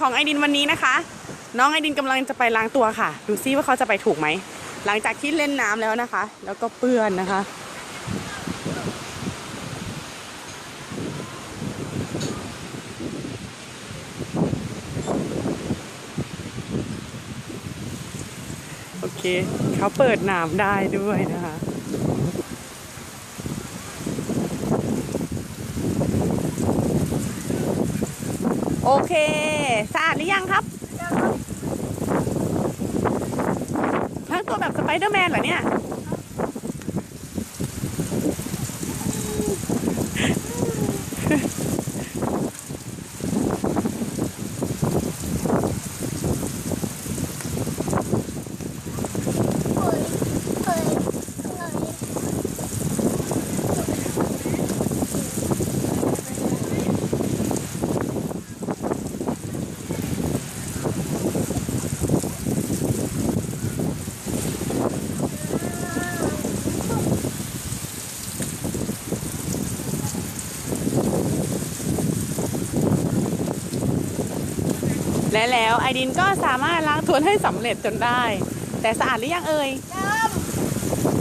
ของไอดินวันนี้นะคะ น้องไอดินกำลังจะไปล้างตัวค่ะ ดูซิว่าเขาจะไปถูกไหม หลังจากที่เล่นน้ำแล้วนะคะ แล้วก็เปื้อนนะคะ โอเค เขาเปิดน้ำได้ด้วยนะคะโอเค สะอาดหรือยังครับทั้งตัวแบบสไปเดอร์แมนเหรอเนี่ย และแล้วไอดินก็สามารถล้างทวนให้สำเร็จจนได้ แต่สะอาดหรือยังเอ่ยได้